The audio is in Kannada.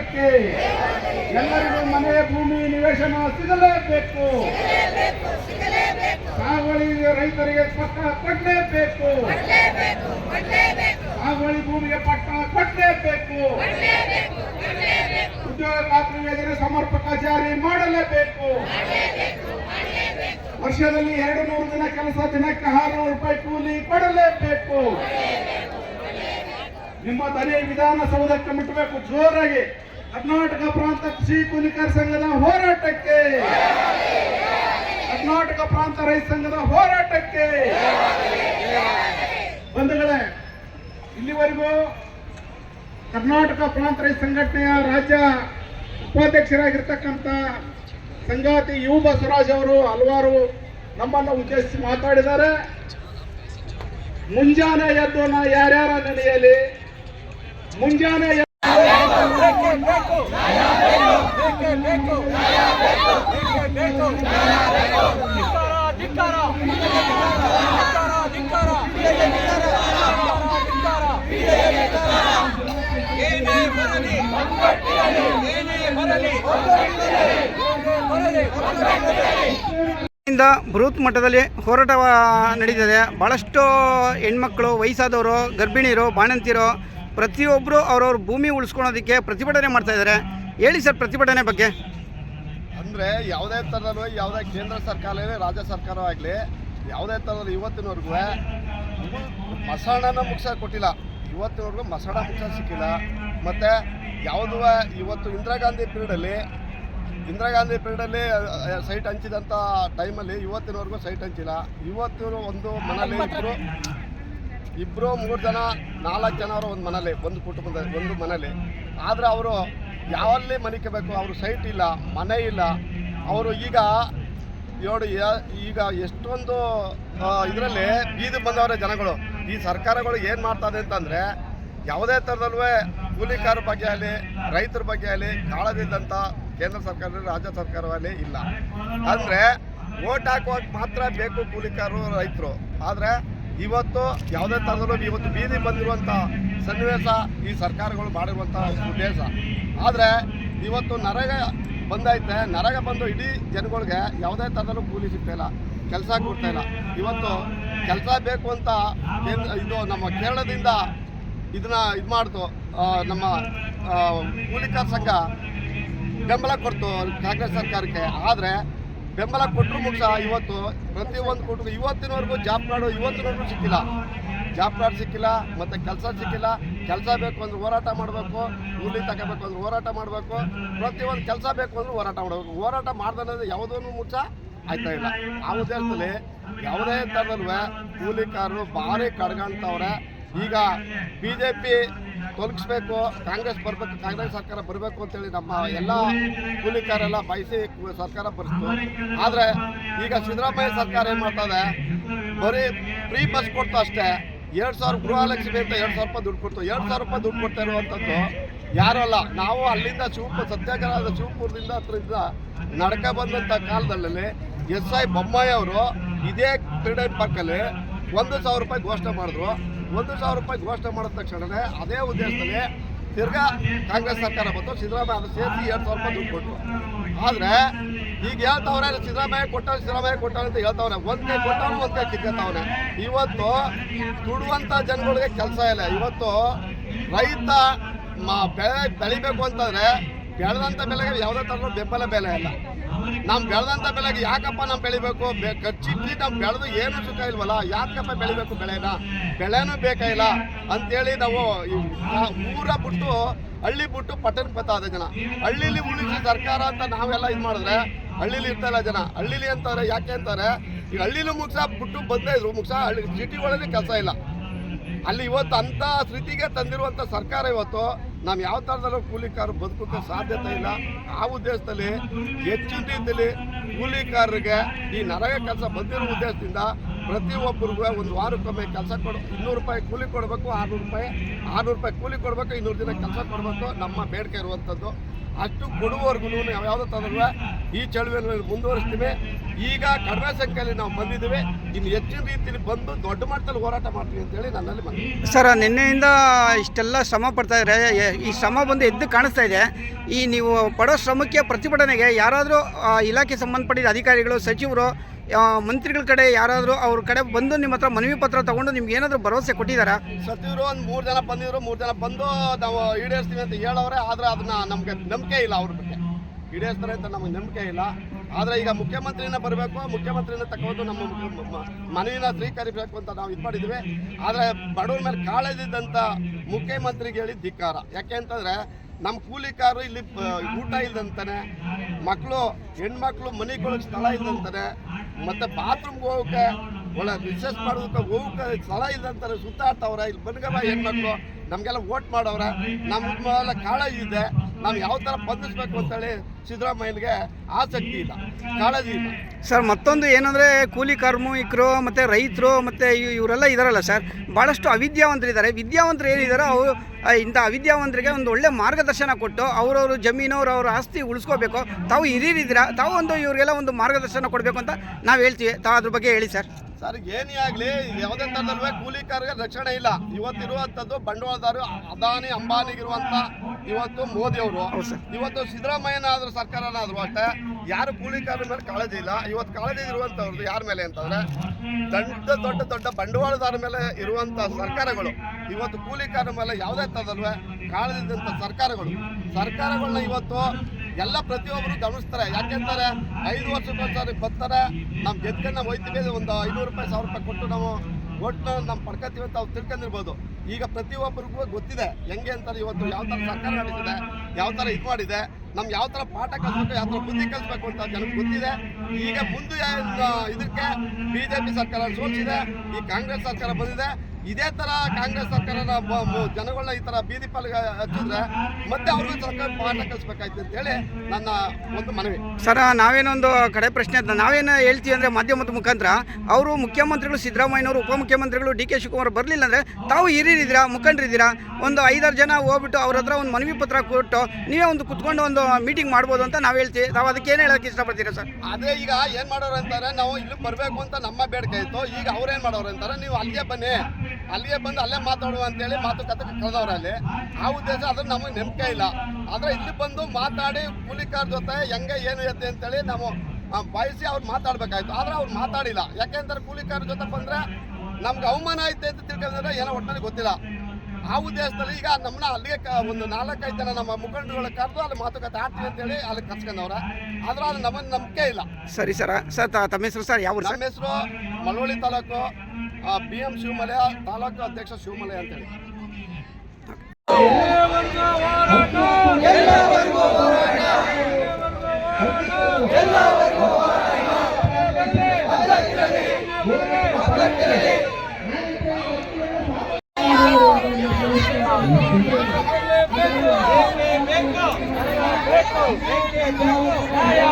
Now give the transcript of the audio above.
ಹೋರಾಟಕ್ಕೆ ಎಲ್ಲರಿಗೂ ಮನೆ, ಭೂಮಿ, ನಿವೇಶನ ಸಿಗಲೇಬೇಕು. ಸಾಗುವಳಿ ರೈತರಿಗೆ ಪಟ್ಟ ಕೊಡಲೇಬೇಕು. ಸಾಗುವಳಿ ಭೂಮಿಗೆ ಪಟ್ಟ ಕೊಡಲೇಬೇಕು. ಉದ್ಯೋಗ ಖಾತ್ರಿ ಯೋಜನೆ ಸಮರ್ಪಕ ಜಾರಿ ಮಾಡಲೇಬೇಕು. ವರ್ಷದಲ್ಲಿ ಎರಡು ನೂರು ದಿನ ಕೆಲಸ, ದಿನಕ್ಕೆ ಆರುನೂರು ರೂಪಾಯಿ ಕೂಲಿ ಕೊಡಲೇಬೇಕು. ನಿಮ್ಮ ಧ್ವನಿ ವಿಧಾನಸೌಧಕ್ಕೆ ಮುಟ್ಟಬೇಕು ಜೋರಾಗಿ. ಕರ್ನಾಟಕ ಪ್ರಾಂತ ಕೃಷಿ ಕೂಲಿಕರ ಸಂಘದ ಹೋರಾಟಕ್ಕೆ. ಕರ್ನಾಟಕ ಪ್ರಾಂತ ರೈತ ಸಂಘದ ಹೋರಾಟಕ್ಕೆ. ಬಂಧುಗಳೇ, ಇಲ್ಲಿವರೆಗೂ ಕರ್ನಾಟಕ ಪ್ರಾಂತ ರೈತ ಸಂಘಟನೆಯ ರಾಜ್ಯ ಉಪಾಧ್ಯಕ್ಷರಾಗಿರ್ತಕ್ಕಂಥ ಸಂಗಾತಿ ಯು ಬಸವರಾಜ್ ಅವರು ಹಲವಾರು ನಮ್ಮನ್ನು ಉದ್ದೇಶಿಸಿ ಮಾತಾಡಿದ್ದಾರೆ. ಮುಂಜಾನೆ ಎದ್ದು ನಾ ಯಾರ್ಯಾರ ನಡೆಯಲಿ ಮುಂಜಾನೆ ಇಂದ ಬೃಹತ್ ಮಟ್ಟದಲ್ಲಿ ಹೋರಾಟ ನಡೀತದೆ ಭಾಳಷ್ಟು ಹೆಣ್ಮಕ್ಳು, ವಯಸ್ಸಾದವರು, ಗರ್ಭಿಣಿಯರು, ಬಾಣಂತಿಯರು ಪ್ರತಿಯೊಬ್ಬರು ಅವ್ರವ್ರ ಭೂಮಿ ಉಳಿಸ್ಕೊಳೋದಕ್ಕೆ ಪ್ರತಿಭಟನೆ ಮಾಡ್ತಾ ಇದ್ದಾರೆ. ಹೇಳಿ ಸರ್ ಪ್ರತಿಭಟನೆ ಬಗ್ಗೆ. ಅಂದರೆ ಯಾವುದೇ ಥರದಲ್ಲೂ ಯಾವುದೇ ಕೇಂದ್ರ ಸರ್ಕಾರ ಆಗಲಿ ರಾಜ್ಯ ಸರ್ಕಾರವಾಗಲಿ ಯಾವುದೇ ಥರದ ಇವತ್ತಿನವರೆಗೂ ಮಸಾಣನ ಮುಗಿಸ ಕೊಟ್ಟಿಲ್ಲ. ಇವತ್ತಿನವರೆಗೂ ಮಸಾಣ ಮುಗಿಸ ಸಿಕ್ಕಿಲ್ಲ. ಮತ್ತು ಯಾವುದೂ, ಇವತ್ತು ಇಂದಿರಾ ಗಾಂಧಿ ಪೀರಿಯಡಲ್ಲಿ ಇಂದಿರಾ ಗಾಂಧಿ ಪೀರಿಯಡಲ್ಲಿ ಸೈಟ್ ಹಂಚಿದಂಥ ಟೈಮಲ್ಲಿ ಇವತ್ತಿನವರೆಗೂ ಸೈಟ್ ಹಂಚಿಲ್ಲ. ಇವತ್ತು ಒಂದು ಮನೇಲಿ ಇಬ್ಬರು ಇಬ್ಬರು ಮೂರು ಜನ, ನಾಲ್ಕು ಜನ ಅವರು ಒಂದು ಮನೇಲಿ ಒಂದು ಕುಟುಂಬದ, ಒಂದು ಮನೇಲಿ ಆದರೆ ಅವರು ಯಾವಲ್ಲಿ ಮನಿಕಬೇಕು ಅವರು ಸೈಟ್ ಇಲ್ಲ, ಮನೆ ಇಲ್ಲ. ಅವರು ಈಗ ನೋಡಿ ಈಗ ಎಷ್ಟೊಂದು ಇದರಲ್ಲಿ ಬೀದಿ ಬಂದವರ ಜನಗಳು. ಈ ಸರ್ಕಾರಗಳು ಏನು ಮಾಡ್ತದೆ ಅಂತಂದರೆ, ಯಾವುದೇ ಥರದಲ್ಲೂ ಕೂಲಿಕಾರ ಬಗ್ಗೆ ಆಗಲಿ, ರೈತರ ಬಗ್ಗೆ ಆಗಲಿ ಕಾಳದಿದ್ದಂಥ ಕೇಂದ್ರ ಸರ್ಕಾರ ರಾಜ್ಯ ಸರ್ಕಾರವಲ್ಲೇ ಇಲ್ಲ. ಅಂದರೆ ಓಟ್ ಹಾಕುವಾಗ ಮಾತ್ರ ಬೇಕು ಕೂಲಿಕಾರರು ರೈತರು. ಆದರೆ ಇವತ್ತು ಯಾವುದೇ ಥರದಲ್ಲೂ ಇವತ್ತು ಬೀದಿ ಬಂದಿರುವಂಥ ಸನ್ನಿವೇಶ ಈ ಸರ್ಕಾರಗಳು ಮಾಡಿರುವಂಥ ಉದ್ದೇಶ. ಆದರೆ ಇವತ್ತು ನರಗ ಬಂದೈತೆ. ನರಗ ಬಂದು ಇಡೀ ಜನಗಳಿಗೆ ಯಾವುದೇ ಥರದಲ್ಲೂ ಕೂಲಿ ಸಿಗ್ತಾಯಿಲ್ಲ ಕೆಲಸ ಕೊಡ್ತಾ ಇಲ್ಲ. ಇವತ್ತು ಕೆಲಸ ಬೇಕು ಅಂತ ಇದು ನಮ್ಮ ಕೇರಳದಿಂದ ಇದನ್ನ ಇದು ಮಾಡ್ತು ನಮ್ಮ ಕೂಲಿಕಾರ ಸಂಘ ಬೆಂಬಲ ಕೊಡ್ತು ಕಾಂಗ್ರೆಸ್ ಸರ್ಕಾರಕ್ಕೆ. ಆದರೆ ಬೆಂಬಲ ಕೊಟ್ಟರು ಮುಗಿಸ ಇವತ್ತು ಪ್ರತಿಯೊಂದು ಕುಟುಂಬ, ಇವತ್ತಿನವರೆಗೂ ಜಾಬ್ ಕಾರ್ಡು, ಇವತ್ತಿನವರೆಗೂ ಸಿಕ್ಕಿಲ್ಲ. ಜಾಬ್ ಕಾರ್ಡ್ ಸಿಕ್ಕಿಲ್ಲ, ಮತ್ತು ಕೆಲಸ ಸಿಕ್ಕಿಲ್ಲ. ಕೆಲಸ ಬೇಕು ಅಂದ್ರೆ ಹೋರಾಟ ಮಾಡಬೇಕು ಕೂಲಿ ತಗೋಬೇಕು ಅಂದ್ರೆ ಹೋರಾಟ ಮಾಡಬೇಕು. ಪ್ರತಿಯೊಂದು ಕೆಲಸ ಬೇಕು ಅಂದ್ರೆ ಹೋರಾಟ ಮಾಡಬೇಕು. ಹೋರಾಟ ಮಾಡ್ದನ್ನೋದು ಯಾವುದೂ ಮುಚ್ಚ ಆಯ್ತಾ ಇಲ್ಲ. ಆ ಉದ್ದೇಶದಲ್ಲಿ ಯಾವುದೇ ಥರದಲ್ಲೂ ಕೂಲಿಕಾರರು ಭಾರಿ ಕಡ್ಗಂತವ್ರೆ ಈಗ ಬಿ ಜೆ ಪಿ ತೊಲಗಿಸ್ಬೇಕು, ಕಾಂಗ್ರೆಸ್ ಬರಬೇಕು, ಕಾಂಗ್ರೆಸ್ ಸರ್ಕಾರ ಬರಬೇಕು ಅಂತೇಳಿ ನಮ್ಮ ಎಲ್ಲ ಕೂಲಿಕಾರೆಲ್ಲ ಬಯಸಿ ಸರ್ಕಾರ ಬರೆಸ್ತು ಆದರೆ ಈಗ ಸಿದ್ದರಾಮಯ್ಯ ಸರ್ಕಾರ ಏನು ಮಾಡ್ತದೆ? ಬರೀ ಫ್ರೀ ಬಸ್ ಕೊಡ್ತು ಅಷ್ಟೇ. ಎರಡು ಸಾವಿರ ಗೃಹಲಕ್ಷ್ಮಿ ಅಂತ ಎರಡು ಸಾವಿರ ರೂಪಾಯಿ ದುಡ್ಡು ಕೊಡ್ತು. ಎರಡು ಸಾವಿರ ರೂಪಾಯಿ ದುಡ್ಡು ಕೊಡ್ತಾ ಇರುವಂಥದ್ದು ಯಾರಲ್ಲ ನಾವು ಅಲ್ಲಿಂದ ಶಿವಪುರ, ಸತ್ಯಾಗ್ರಹದ ಶಿವಪುರದಿಂದ ಹತ್ರದಿಂದ ನಡ್ಕ ಬಂದಂಥ ಕಾಲದಲ್ಲಿ ಎಸ್ ಐ ಬೊಮ್ಮಾಯಿ ಅವರು ಇದೇ ಕ್ರೀಡೆ ಪಾರ್ಕಲ್ಲಿ ಒಂದು ಸಾವಿರ ರೂಪಾಯಿ ಘೋಷಣೆ ಮಾಡಿದ್ರು. ಒಂದು ಸಾವಿರ ರೂಪಾಯಿ ಘೋಷಣೆ ಮಾಡಿದ ತಕ್ಷಣವೇ ಅದೇ ಉದ್ದೇಶದಲ್ಲಿ ತಿರ್ಗಾ ಕಾಂಗ್ರೆಸ್ ಸರ್ಕಾರ ಬಂತು, ಸಿದ್ದರಾಮಯ್ಯ ಅದು ಸೇರಿಸಿ ಎರಡು ಸಾವಿರ ರೂಪಾಯಿ ದುಡ್ಡು ಕೊಟ್ಟರು ಆದರೆ ಈಗ ಹೇಳ್ತಾವ್ರೆ, ಸಿದ್ದರಾಮಯ್ಯ ಕೊಟ್ಟ ಸಿದ್ದರಾಮಯ್ಯ ಕೊಟ್ಟ ಅಂತ ಹೇಳ್ತಾವ್ರೆ. ಒಂದ್ ಕೈ ಕೊಟ್ಟವನು ಒಂದ್ ಕೈ ಇವತ್ತು ದುಡುವಂತ ಜನಗಳಿಗೆ ಕೆಲಸ ಇಲ್ಲ. ಇವತ್ತು ರೈತ ಬೆಳೆ ಬೆಳಿಬೇಕು ಅಂತಂದ್ರೆ ಬೆಳೆದಂತ ಬೆಲೆಗೆ ಯಾವುದೇ ಥರ ಬೆಂಬಲ ಬೆಲೆ ಇಲ್ಲ. ನಾವು ಬೆಳೆದಂಥ ಬೆಲೆಗೆ ಯಾಕಪ್ಪ ನಾವು ಬೆಳಿಬೇಕು? ಬೆ ನಾವು ಬೆಳೆದು ಏನು ಸುಖ ಇಲ್ವಲ್ಲ? ಯಾಕಪ್ಪ ಬೆಳಿಬೇಕು ಬೆಳೆನ? ಬೆಳೆನೂ ಬೇಕಾಗಿಲ್ಲ ಅಂತೇಳಿ ನಾವು ಊರ ಬಿಟ್ಟು, ಹಳ್ಳಿ ಬಿಟ್ಟು ಪಟ್ಟಣ ಬರ್ತಾ ಜನ. ಹಳ್ಳಿಲಿ ಉಳಿಸಿ ಸರ್ಕಾರ ಅಂತ ನಾವೆಲ್ಲ ಇದು ಮಾಡಿದ್ರೆ ಹಳ್ಳಿಲಿ ಇಲ್ಲ ಜನ. ಹಳ್ಳಿಲಿ ಅಂತಾರೆ, ಯಾಕೆ ಅಂತಾರೆ? ಈಗ ಹಳ್ಳಿಲಿ ಮುಗ್ಸ ಬಿಟ್ಟು ಬಂದೇ ಇದ್ರು. ಮುಗ್ಸ ಹಳ್ಳಿ ಸಿಟಿ ಒಳಗೆ ಕೆಲಸ ಇಲ್ಲ. ಅಲ್ಲಿ ಇವತ್ತು ಅಂಥ ಸ್ಥಿತಿಗೆ ತಂದಿರುವಂಥ ಸರ್ಕಾರ ಇವತ್ತು ನಾವು ಯಾವ ಥರದಲ್ಲೂ ಕೂಲಿಕಾರರು ಬದುಕೋಕ್ಕೆ ಸಾಧ್ಯತೆ ಇಲ್ಲ. ಆ ಉದ್ದೇಶದಲ್ಲಿ ಹೆಚ್ಚಿನ ರೀತಿಯಲ್ಲಿ ಕೂಲಿಕಾರರಿಗೆ ಈ ನರಗ ಕೆಲಸ ಬಂದಿರೋ ಉದ್ದೇಶದಿಂದ ಪ್ರತಿಯೊಬ್ಬರಿಗೂ ಒಂದು ವಾರಕ್ಕೊಮ್ಮೆ ಕೆಲಸ ಕೊಡು, ಇನ್ನೂರು ರೂಪಾಯಿ ಕೂಲಿ ಕೊಡಬೇಕು, ಆರುನೂರು ರೂಪಾಯಿ ಆರುನೂರು ರೂಪಾಯಿ ಕೂಲಿ ಕೊಡಬೇಕು, ಇನ್ನೂರು ದಿನ ಕೆಲಸ ಕೊಡಬೇಕು, ನಮ್ಮ ಬೇಡಿಕೆ ಇರುವಂಥದ್ದು. ಅಷ್ಟು ಕೊಡುವವರೆಗೂ ನಾವು ಯಾವುದೋ ತಂದ್ರೆ ಈ ಚಳುವಳಿಯಲ್ಲಿ ಮುಂದುವರಿಸ್ತೀವಿ. ಈಗ ಕಡಿಮೆ ಸಂಖ್ಯೆಯಲ್ಲಿ ನಾವು ಬಂದಿದ್ದೀವಿ. ಇನ್ನು ಹೆಚ್ಚಿನ ರೀತಿಯಲ್ಲಿ ಬಂದು ದೊಡ್ಡ ಮಟ್ಟದಲ್ಲಿ ಹೋರಾಟ ಮಾಡ್ತೀವಿ ಅಂತೇಳಿ ನನ್ನಲ್ಲಿ ಮನವಿ. ಸರ್, ನಿನ್ನೆಯಿಂದ ಇಷ್ಟೆಲ್ಲ ಶ್ರಮ ಪಡ್ತಾ ಇದ್ದಾರೆ. ಈ ಶ್ರಮ ಬಂದು ಎದ್ದು ಕಾಣಿಸ್ತಾ ಇದೆ. ಈ ನೀವು ಪಡೋ ಶ್ರಮಕ್ಕೆ ಪ್ರತಿಭಟನೆಗೆ ಯಾರಾದರೂ ಇಲಾಖೆ ಸಂಬಂಧಪಟ್ಟಿದ ಅಧಿಕಾರಿಗಳು, ಸಚಿವರು ಮಂತ್ರಿಗಳ ಕಡೆ ಯಾರಾದರೂ ಅವ್ರ ಕಡೆ ಬಂದು ನಿಮ್ಮ ಹತ್ರ ಮನವಿ ಪತ್ರ ತಗೊಂಡು ನಿಮ್ಗೆ ಏನಾದರೂ ಭರವಸೆ ಕೊಟ್ಟಿದ್ದಾರಾ ಸಚಿವರು ಒಂದು ಮೂರು ಜನ ಬಂದಿದ್ರು, ಮೂರು ಜನ ಬಂದು ನಾವು ಈಡೇರಿಸ್ತೀವಿ ಅಂತ ಹೇಳೋರೆ ಆದರೆ ಅದನ್ನ ನಮಗೆ ನಂಬಿಕೆ ಇಲ್ಲ ಅವ್ರ ಬಗ್ಗೆ. ಈಡೇರಿಸ್ತಾರೆ ಅಂತ ನಮಗೆ ನಂಬಿಕೆ ಇಲ್ಲ. ಆದರೆ ಈಗ ಮುಖ್ಯಮಂತ್ರಿನ ಬರಬೇಕು, ಮುಖ್ಯಮಂತ್ರಿನ ತಗೊಂಡು ನಮ್ಮ ಮನವಿನ ಸ್ವೀಕರಿಸಬೇಕು ಅಂತ ನಾವು ಇದು ಮಾಡಿದ್ವಿ. ಆದರೆ ಬಡವ್ರ ಮೇಲೆ ಕಾಳಜಿದ್ದಂಥ ಮುಖ್ಯಮಂತ್ರಿಗೆ ಹೇಳಿ ಧಿಕ್ಕಾರ. ಯಾಕೆ ಅಂತಂದರೆ ನಮ್ಮ ಕೂಲಿಕಾರರು ಇಲ್ಲಿ ಊಟ ಇಲ್ಲದಂತಾನೆ ಮಕ್ಕಳು ಹೆಣ್ಮಕ್ಳು ಮನೆಗಳಿಗೆ ಸ್ಥಳ ಇಲ್ದಂತಾನೆ ಮತ್ತು ಬಾತ್ರೂಮ್ಗೆ ಹೋಗಕ್ಕೆ ಒಳ್ಳೆ ವಿಶೇಷ ಮಾಡೋದಕ್ಕೆ ಹೋಗಕ್ಕೆ ಸ್ಥಳ ಇಲ್ದಂತಾರೆ ಸುತ್ತಾಡ್ತವ್ರ. ಇಲ್ಲಿ ಬನ್ಗವ ಹೆಣ್ಮಕ್ಳು, ನಮಗೆಲ್ಲ ವೋಟ್ ಮಾಡವ್ರ. ನಮ್ಮ ಕಾಳ ಕಾಳಜಿ ಇದೆ. ನಾವು ಯಾವ ಥರ ಬಂಧಿಸ್ಬೇಕು ಅಂತೇಳಿ ಸಿದ್ದರಾಮಯ್ಯನಿಗೆ ಆಸಕ್ತಿ ಇಲ್ಲ, ಕಾಳಜಿ ಇಲ್ಲ. ಸರ್, ಮತ್ತೊಂದು ಏನಂದರೆ ಕೂಲಿ ಕಾರ್ಮಿಕರು ಮತ್ತು ರೈತರು ಮತ್ತು ಇವರೆಲ್ಲ ಇದಾರಲ್ಲ ಸರ್ ಭಾಳಷ್ಟು ಅವಿದ್ಯಾವಂತರಿದ್ದಾರೆ. ವಿದ್ಯಾವಂತರು ಏನಿದ್ದಾರೆ ಅವರು ಇಂಥ ಅವಿದ್ಯಾವಂತರಿಗೆ ಒಂದು ಒಳ್ಳೆ ಮಾರ್ಗದರ್ಶನ ಕೊಟ್ಟು ಅವರವರು ಜಮೀನು, ಅವ್ರ ಆಸ್ತಿ ಉಳಿಸ್ಕೋಬೇಕು. ತಾವು ಹಿರಿಯರಿದ್ದೀರಾ? ತಾವು ಒಂದು ಇವರಿಗೆಲ್ಲ ಒಂದು ಮಾರ್ಗದರ್ಶನ ಕೊಡಬೇಕು ಅಂತ ನಾವು ಹೇಳ್ತೀವಿ. ತಾವು ಅದ್ರ ಬಗ್ಗೆ ಹೇಳಿ ಸರ್. ಸರ್ ಏನೇ ಆಗಲಿ ಯಾವುದೇ ಥರದಲ್ಲೂ ಕೂಲಿಕಾರರಿಗೆ ರಕ್ಷಣೆ ಇಲ್ಲ. ಇವತ್ತಿರುವಂಥದ್ದು ಬಂಡವಾಳದಾರರು ಅದಾನಿ ಅಂಬಾನಿಗಿರುವಂಥ ಇವತ್ತು ಮೋದಿ ಅವರು ಇವತ್ತು ಸಿದ್ದರಾಮಯ್ಯನಾದರೂ ಸರ್ಕಾರನಾದರೂ ಅಷ್ಟೇ ಯಾರು ಕೂಲಿಕಾರರ ಮೇಲೆ ಕಾಳಜಿ ಇಲ್ಲ. ಇವತ್ತು ಕಾಳಜಿ ಇರುವಂಥವ್ರದ್ದು ಯಾರ ಮೇಲೆ ಅಂತಂದ್ರೆ ದೊಡ್ಡ ದೊಡ್ಡ ದೊಡ್ಡ ಬಂಡವಾಳದಾರ ಮೇಲೆ ಇರುವಂಥ ಸರ್ಕಾರಗಳು. ಇವತ್ತು ಕೂಲಿಕಾರರ ಮೇಲೆ ಯಾವುದೇ ಥರದಲ್ವೇ ಕಾಳಜಿ ಇದ್ದಂಥ ಸರ್ಕಾರಗಳು. ಸರ್ಕಾರಗಳನ್ನ ಇವತ್ತು ಎಲ್ಲ ಪ್ರತಿಯೊಬ್ಬರು ಗಮನಿಸ್ತಾರೆ ಯಾಕೆಂತಾರೆ ಐದು ವರ್ಷಕ್ಕೊಂದ್ಸರಿ ಬರ್ತಾರೆ ನಮ್ಮ ಗೆದ್ಕೊಂಡು ಹೋಯ್ತೀವಿ ಒಂದು ಐನೂರು ರೂಪಾಯಿ ಸಾವಿರ ರೂಪಾಯಿ ಕೊಟ್ಟು ನಾವು ಒಟ್ಟು ನಮ್ಮ ಪಡ್ಕೊತೀವಿ ಅಂತ ಅವ್ರು ತಿಳ್ಕೊಂಡಿರ್ಬೋದು. ಈಗ ಪ್ರತಿಯೊಬ್ಬರಿಗೂ ಗೊತ್ತಿದೆ ಹೆಂಗೆ ಅಂತಾರೆ ಇವತ್ತು ಯಾವ ಥರ ಸರ್ಕಾರ ನಡೆಸಿದೆ, ಯಾವ ಥರ ಇದು ಮಾಡಿದೆ ನಮ್ಗೆ ಯಾವ ಥರ ಪಾಠ ಕಲಿಸ್ಬೇಕು, ಯಾವ ಥರ ಬುದ್ಧಿ ಕಲಿಸ್ಬೇಕು ಅಂತ ಜನಕ್ಕೆ ಗೊತ್ತಿದೆ. ಈಗ ಮುಂದೆ ಇದಕ್ಕೆ ಬಿ ಜೆ ಪಿ ಸರ್ಕಾರ ಸೋಲಿಸಿದೆ, ಈ ಕಾಂಗ್ರೆಸ್ ಸರ್ಕಾರ ಬಂದಿದೆ. ಇದೇ ತರ ಕಾಂಗ್ರೆಸ್ ಸರ್ಕಾರನ ಜನಗಳನ್ನ ಈ ತರ ಬೀದಿ ಪಾಲಿಗೆ ಹಚ್ಚಿದ್ರೆ ಮತ್ತೆ ಅವ್ರಿಗೂ ಸರ್ಕಾರ ಪಾಠ ಕಲಿಸ್ಬೇಕಾಯ್ತು ಅಂತೇಳಿ ನನ್ನ ಒಂದು ಮನವಿ. ಸರ್ ನಾವೇನೊಂದು ಕಡೆ ಪ್ರಶ್ನೆ ಅಂತ ನಾವೇನು ಹೇಳ್ತೀವಿ ಅಂದರೆ ಮಾಧ್ಯಮದ ಮುಖಾಂತರ ಅವರು ಮುಖ್ಯಮಂತ್ರಿಗಳು ಸಿದ್ದರಾಮಯ್ಯನವರು ಉಪಮುಖ್ಯಮಂತ್ರಿಗಳು ಡಿ ಕೆ ಶಿವಕುಮಾರ್ ಬರಲಿಲ್ಲ ಅಂದ್ರೆ ತಾವು ಹಿರಿಯರಿದ್ದೀರಾ ಮುಖಂಡರಿದ್ದೀರಾ ಒಂದು ಐದಾರು ಜನ ಹೋಗ್ಬಿಟ್ಟು ಅವ್ರ ಹತ್ರ ಒಂದು ಮನವಿ ಪತ್ರ ಕೊಟ್ಟು ನೀವೇ ಒಂದು ಕುತ್ಕೊಂಡು ಒಂದು ಮೀಟಿಂಗ್ ಮಾಡ್ಬೋದು ಅಂತ ನಾವು ಹೇಳ್ತೀವಿ. ತಾವು ಅದಕ್ಕೆ ಏನು ಹೇಳಕ್ಕೆ ಇಷ್ಟಪಡ್ತೀರಾ ಸರ್? ಅದೇ ಈಗ ಏನ್ ಮಾಡೋರು ಅಂತಾರೆ ನಾವು ಇಲ್ಲಿ ಬರಬೇಕು ಅಂತ ನಮ್ಮ ಬೇಡಿಕೆ ಇತ್ತು. ಈಗ ಅವ್ರೇನ್ ಮಾಡೋರು ಅಂತಾರೆ ನೀವು ಅಲ್ಲಿಗೆ ಬನ್ನಿ. ಅಲ್ಲಿಗೆ ಬಂದು ಅಲ್ಲೇ ಮಾತಾಡುವ ಅಂತೇಳಿ ಮಾತುಕತೆ ಕಳೆದವ್ರೆ ಅಲ್ಲಿ. ಆ ಉದ್ದೇಶ ಅದ್ರ ನಮಗೆ ನಂಬಿಕೆ ಇಲ್ಲ. ಆದ್ರೆ ಇಲ್ಲಿ ಬಂದು ಮಾತಾಡಿ ಕೂಲಿಕಾರ ಜೊತೆ ಹೆಂಗೆ ಏನು ಇರುತ್ತೆ ಅಂತೇಳಿ ನಾವು ಬಯಸಿ ಅವ್ರು ಮಾತಾಡ್ಬೇಕಾಯ್ತು. ಆದ್ರೆ ಅವ್ರು ಮಾತಾಡಿಲ್ಲ. ಯಾಕೆಂದ್ರೆ ಕೂಲಿಕಾರ ಜೊತೆ ಬಂದ್ರೆ ನಮ್ಗೆ ಅವಮಾನ ಐತೆ ಅಂತ ತಿಳ್ಕೊಂಡ್ರೆ ಏನೋ ಒಟ್ಟಿನಲ್ಲಿ ಗೊತ್ತಿಲ್ಲ. ಆ ಉದ್ದೇಶದಲ್ಲಿ ಈಗ ನಮ್ಮನ್ನ ಅಲ್ಲಿಗೆ ಒಂದು ನಾಲ್ಕೈದು ಜನ ನಮ್ಮ ಮುಖಂಡರುಗಳ ಕರೆದು ಅಲ್ಲಿ ಮಾತುಕತೆ ಆಡ್ತೀವಿ ಅಂತೇಳಿ ಅಲ್ಲಿ ಕರ್ಸ್ಕೊಂಡವ್ರೆ. ಆದ್ರೆ ಅದು ನಮಗೆ ನಂಬಿಕೆ ಇಲ್ಲ. ಸರಿ ಸರ್. ಸರ್ ತಮ್ಮ ಹೆಸರು ಸರ್? ಯಾವ ನಮ್ಮ ಹೆಸರು ಮಳವಳ್ಳಿ ತಾಲೂಕು. ಬಿ ಎಂ ಶಿವಮಲಯ ತಾಲೂಕು ಅಧ್ಯಕ್ಷ ಶಿವಮಲಯ ಅಂತೇಳಿ ಬೇಡ